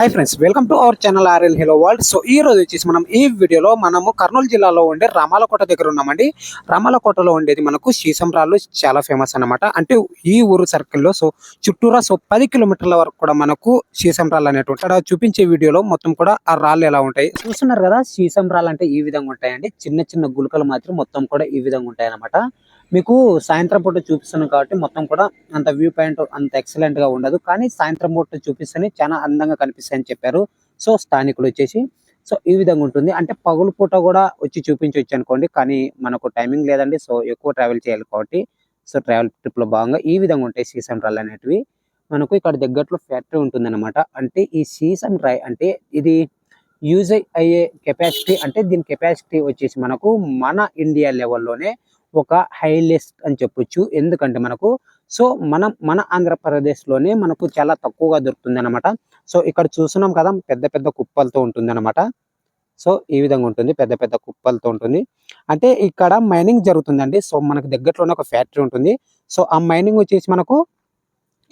Hi friends welcome to our channel RL hello world so ఈ రోజు వచ్చేసి మనం ఈ వీడియోలో మనము కర్నూలు జిల్లాలో ఉండే రామాలకోట దగ్గర ఉన్నామండి. రామాలకోటలో ఉండేది మనకు సీసంరాళ్ళు చాలా ఫేమస్ అన్నమాట. అంటే ఈ ఊరు సర్కిల్లో సో చుట్టూరా సో పది కిలోమీటర్ల వరకు కూడా మనకు సీసంరాళ్ళు అనేటువంటి అక్కడ చూపించే వీడియోలో మొత్తం కూడా ఆ రాళ్ళు ఎలా ఉంటాయి. చూస్తున్నారు కదా సీసంరాళ్ళు అంటే ఈ విధంగా ఉంటాయండి. చిన్న చిన్న గులకలు మాత్రం మొత్తం కూడా ఈ విధంగా ఉంటాయి అన్నమాట మీకు సాయంత్రం పూట చూపిస్తాను కాబట్టి మొత్తం కూడా అంత వ్యూ పాయింట్ అంత ఎక్సలెంట్గా ఉండదు. కానీ సాయంత్రం పూట చూపిస్తేనే చాలా అందంగా కనిపిస్తాయని చెప్పారు. సో స్థానికులు వచ్చేసి. సో ఈ విధంగా ఉంటుంది. అంటే పగులు పూట కూడా వచ్చి చూపించవచ్చు అనుకోండి. కానీ మనకు టైమింగ్ లేదండి. సో ఎక్కువ ట్రావెల్ చేయాలి కాబట్టి. సో ట్రావెల్ ట్రిప్లో భాగంగా ఈ విధంగా ఉంటాయి సీసమ్ రాళ్ళు అనేటివి. మనకు ఇక్కడ దగ్గరలో ఫ్యాక్టరీ ఉంటుంది అంటే ఈ సీసమ్ రాయ్ అంటే ఇది యూజ్ అయ్యే కెపాసిటీ అంటే దీని కెపాసిటీ వచ్చేసి మనకు మన ఇండియా లెవెల్లోనే ఒక హైలెస్ట్ అని చెప్పొచ్చు. ఎందుకంటే మనకు సో మనం మన ఆంధ్రప్రదేశ్లోనే మనకు చాలా తక్కువగా దొరుకుతుంది అనమాట సో ఇక్కడ చూస్తున్నాం కదా పెద్ద పెద్ద కుప్పలతో ఉంటుంది అనమాట సో ఈ విధంగా ఉంటుంది పెద్ద పెద్ద కుప్పలతో ఉంటుంది. అంటే ఇక్కడ మైనింగ్ జరుగుతుందండి. సో మనకు దగ్గరలోనే ఒక ఫ్యాక్టరీ ఉంటుంది. సో ఆ మైనింగ్ వచ్చేసి మనకు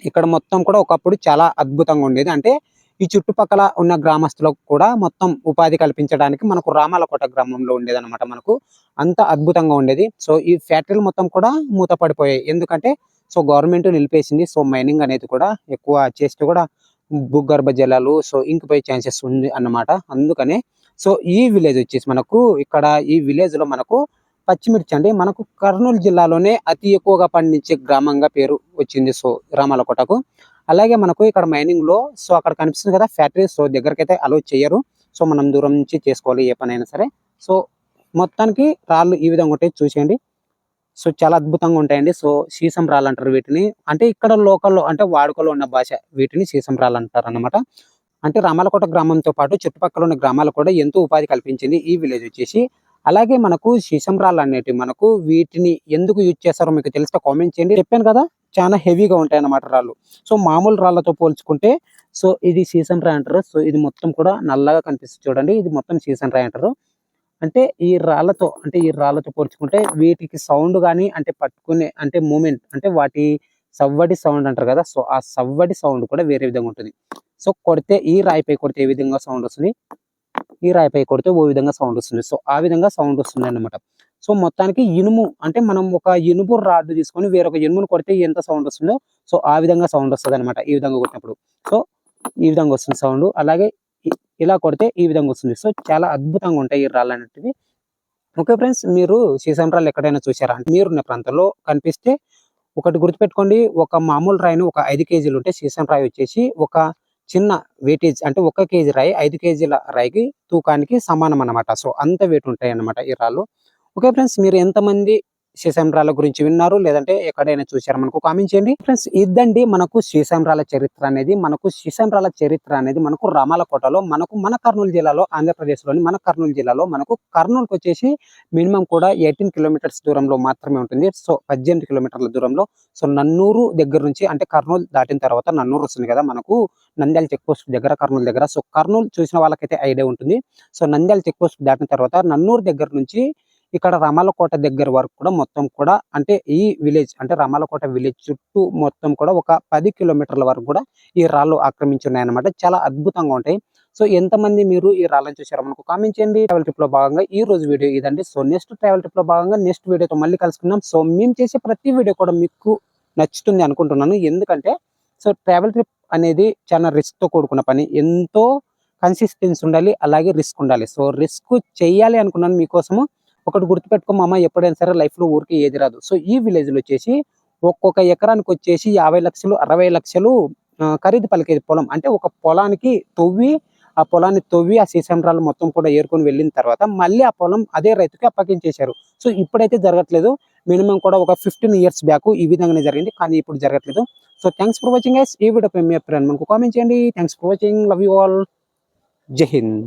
ఇక్కడ మొత్తం కూడా ఒకప్పుడు చాలా అద్భుతంగా ఉండేది. అంటే ఈ చుట్టుపక్కల ఉన్న గ్రామస్తులకు కూడా మొత్తం ఉపాధి కల్పించడానికి మనకు రామాలకోట గ్రామంలో ఉండేది అనమాట మనకు. అంత అద్భుతంగా ఉండేది. సో ఈ ఫ్యాక్టరీలు మొత్తం కూడా మూతపడిపోయాయి. ఎందుకంటే సో గవర్నమెంట్ నిలిపేసింది. సో మైనింగ్ అనేది కూడా ఎక్కువ చేస్తే కూడా భూగర్భ జలాలు సో ఇంకిపోయే ఛాన్సెస్ ఉంది అన్నమాట. అందుకనే సో ఈ విలేజ్ వచ్చేసి మనకు ఇక్కడ ఈ విలేజ్లో మనకు పచ్చిమిర్చి అండి మనకు కర్నూలు జిల్లాలోనే అతి ఎక్కువగా పండించే గ్రామంగా పేరు వచ్చింది. సో రామాలకోటకు. అలాగే మనకు ఇక్కడ మైనింగ్లో సో అక్కడ కనిపిస్తుంది కదా ఫ్యాక్టరీ సో దగ్గరకి అయితే అలో చేయరు. సో మనం దూరం నుంచి చేసుకోవాలి ఏ పనైనా సరే. సో మొత్తానికి రాళ్ళు ఈ విధంగా ఉంటాయి చూసేయండి. సో చాలా అద్భుతంగా ఉంటాయండి. సో సీసం రాళ్ళు అంటారు వీటిని. అంటే ఇక్కడ లోకల్లో అంటే వాడుకలో ఉన్న భాష వీటిని సీసం రాళ్ళు అంటారు అన్నమాట అంటే రామాలకోట గ్రామంతో పాటు చుట్టుపక్కల ఉన్న గ్రామాలు కూడా ఎంతో ఉపాధి కల్పించింది ఈ విలేజ్ వచ్చేసి. అలాగే మనకు సీసం రాళ్ళు అనేటివి మనకు వీటిని ఎందుకు యూజ్ చేస్తారో మీకు తెలిస్తే కామెంట్ చేయండి. చెప్పాను కదా చాలా హెవీగా ఉంటాయి అన్నమాట రాళ్ళు. సో మామూలు రాళ్ళతో పోల్చుకుంటే సో ఇది సీసం రాయి అంటారు. సో ఇది మొత్తం కూడా నల్లగా కనిపిస్తుంది చూడండి. ఇది మొత్తం సీసం రాయి అంటారు. అంటే ఈ రాళ్ళతో అంటే ఈ రాళ్ళతో పోల్చుకుంటే వీటికి సౌండ్ కానీ అంటే పట్టుకునే అంటే మూమెంట్ అంటే వాటి సవ్వడి సౌండ్ అంటారు కదా సో ఆ సవ్వడి సౌండ్ కూడా వేరే విధంగా ఉంటుంది. సో కొడితే ఈ రాయిపై కొడితే ఏ విధంగా సౌండ్ వస్తుంది? ఈ రాయిపై కొడితే ఓ విధంగా సౌండ్ వస్తుంది. సో ఆ విధంగా సౌండ్ వస్తుంది అనమాట సో మొత్తానికి ఇనుము అంటే మనం ఒక ఇనుపు రాడ్ తీసుకొని వేరొక ఇనుమును కొడితే ఎంత సౌండ్ వస్తుందో సో ఆ విధంగా సౌండ్ వస్తుంది అనమాట ఈ విధంగా కొట్టినప్పుడు. సో ఈ విధంగా వస్తుంది సౌండ్ అలాగే ఇలా కొడితే ఈ విధంగా వస్తుంది. సో చాలా అద్భుతంగా ఉంటాయి ఈ రాళ్ళు అనేటివి. ఓకే ఫ్రెండ్స్ మీరు సీసం రాళ్ళు ఎక్కడైనా చూసారా మీరున్న ప్రాంతంలో కనిపిస్తే ఒకటి గుర్తుపెట్టుకోండి. ఒక మామూలు రాయిని ఒక ఐదు కేజీలు ఉంటే సీసం రాయి వచ్చేసి ఒక చిన్న వెయిటేజ్ అంటే ఒక కేజీ రాయి ఐదు కేజీల రాయికి తూకానికి సమానం అన్నమాట సో అంత వెయిట్ ఉంటాయి అనమాట ఈ రాళ్ళు. ఓకే ఫ్రెండ్స్ మీరు ఎంతమంది శ్రీశంరాల గురించి విన్నారు లేదంటే ఎక్కడైనా చూశారు మనకు కామెంట్ చేయండి. ఫ్రెండ్స్ ఇద్దండి మనకు శ్రీశంరాల చరిత్ర అనేది. మనకు శ్రీశంరాల చరిత్ర అనేది మనకు రామాలకోటలో మనకు మన కర్నూలు జిల్లాలో ఆంధ్రప్రదేశ్లోని మన కర్నూలు జిల్లాలో మనకు కర్నూలుకి వచ్చేసి మినిమం కూడా ఎయిటీన్ కిలోమీటర్స్ దూరంలో మాత్రమే ఉంటుంది. సో పద్దెనిమిది కిలోమీటర్ల దూరంలో. సో నన్నూరు దగ్గర నుంచి అంటే కర్నూలు దాటిన తర్వాత నన్నూరు వస్తుంది కదా మనకు నంద్యాల చెక్పోస్ట్ దగ్గర కర్నూలు దగ్గర. సో కర్నూలు చూసిన వాళ్ళకైతే ఐడియా ఉంటుంది. సో నంద్యాల చెక్పోస్ట్ దాటిన తర్వాత నన్నూరు దగ్గర నుంచి ఇక్కడ రామాలకోట దగ్గర వరకు కూడా మొత్తం కూడా అంటే ఈ విలేజ్ అంటే రామాలకోట విలేజ్ చుట్టూ మొత్తం కూడా ఒక పది కిలోమీటర్ల వరకు కూడా ఈ రాళ్ళు ఆక్రమించి ఉన్నాయన్నమాట చాలా అద్భుతంగా ఉంటాయి. సో ఎంతమంది మీరు ఈ రాళ్ళని చూసారో మనకు కామెంట్ చేయండి. ట్రావెల్ ట్రిప్లో భాగంగా ఈ రోజు వీడియో ఇదండి. సో నెక్స్ట్ ట్రావెల్ ట్రిప్లో భాగంగా నెక్స్ట్ వీడియోతో మళ్ళీ కలుసుకుందాం. సో మేము చేసే ప్రతి వీడియో కూడా మీకు నచ్చుతుంది అనుకుంటున్నాను. ఎందుకంటే సో ట్రావెల్ ట్రిప్ అనేది చాలా రిస్క్తో కూడుకున్న పని. ఎంతో కన్సిస్టెన్సీ ఉండాలి అలాగే రిస్క్ ఉండాలి. సో రిస్క్ చేయాలి అనుకున్నాను మీకోసము. ఒకటి గుర్తుపెట్టుకో అమ్మ ఎప్పుడైనా సరే లైఫ్లో ఊరికే ఊరికి ఏది రాదు. సో ఈ విలేజ్లో వచ్చేసి ఒక్కొక్క ఎకరానికి వచ్చేసి యాభై లక్షలు అరవై లక్షలు ఖరీదు పలికేది పొలం. అంటే ఒక పొలానికి తవ్వి ఆ పొలాన్ని తవ్వి ఆ సీసంరాలు మొత్తం కూడా ఏరుకొని వెళ్ళిన తర్వాత మళ్ళీ ఆ పొలం అదే రైతుకి అప్పగించేశారు. సో ఇప్పుడైతే జరగట్లేదు. మినిమం కూడా ఒక ఫిఫ్టీన్ ఇయర్స్ బ్యాక్ ఈ విధంగానే జరిగింది. కానీ ఇప్పుడు జరగట్లేదు. So thanks for watching guys. ఈ వీడియో మీ అభిప్రాయం మనకు కామెంట్ చేయండి. Thanks for watching. Love you all. జై హింద్.